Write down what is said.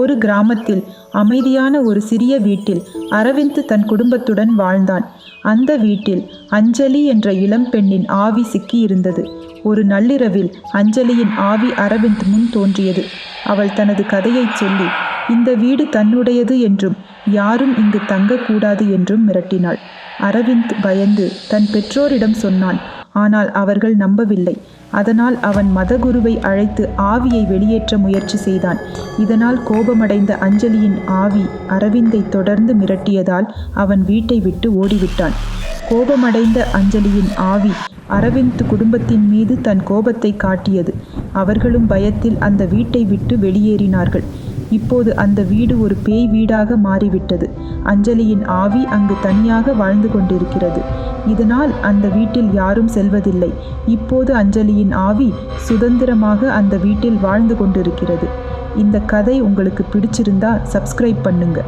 ஒரு கிராமத்தில் அமைதியான ஒரு சிறிய வீட்டில் அரவிந்த் தன் குடும்பத்துடன் வாழ்ந்தான். அந்த வீட்டில் அஞ்சலி என்ற இளம் பெண்ணின் ஆவி சிக்கியிருந்தது ஒரு நள்ளிரவில் அஞ்சலியின் ஆவி அரவிந்த் முன் தோன்றியது. அவள் தனது கதையைச் சொல்லி இந்த வீடு தன்னுடையது என்றும் யாரும் இங்கு தங்கக்கூடாது என்றும் மிரட்டினாள். அரவிந்த் பயந்து தன் பெற்றோரிடம் சொன்னான் ஆனால் அவர்கள் நம்பவில்லை. அதனால் அவன் மதகுருவை அழைத்து ஆவியை வெளியேற்ற முயற்சி செய்தான். இதனால் கோபமடைந்த அஞ்சலியின் ஆவி அரவிந்தை தொடர்ந்து மிரட்டியதால் அவன் வீட்டை விட்டு ஓடிவிட்டான். கோபமடைந்த அஞ்சலியின் ஆவி அரவிந்த் குடும்பத்தின் மீது தன் கோபத்தை காட்டியது. அவர்களும் பயத்தில் அந்த வீட்டை விட்டு வெளியேறினார்கள். இப்போது அந்த வீடு ஒரு பேய் வீடாக மாறிவிட்டது. அஞ்சலியின் ஆவி அங்கு தனியாக வாழ்ந்து கொண்டிருக்கிறது. இதனால் அந்த வீட்டில் யாரும் செல்வதில்லை. இப்போது அஞ்சலியின் ஆவி சுதந்திரமாக அந்த வீட்டில் வாழ்ந்து கொண்டிருக்கிறது. இந்த கதை உங்களுக்கு பிடிச்சிருந்தா சப்ஸ்கிரைப் பண்ணுங்க.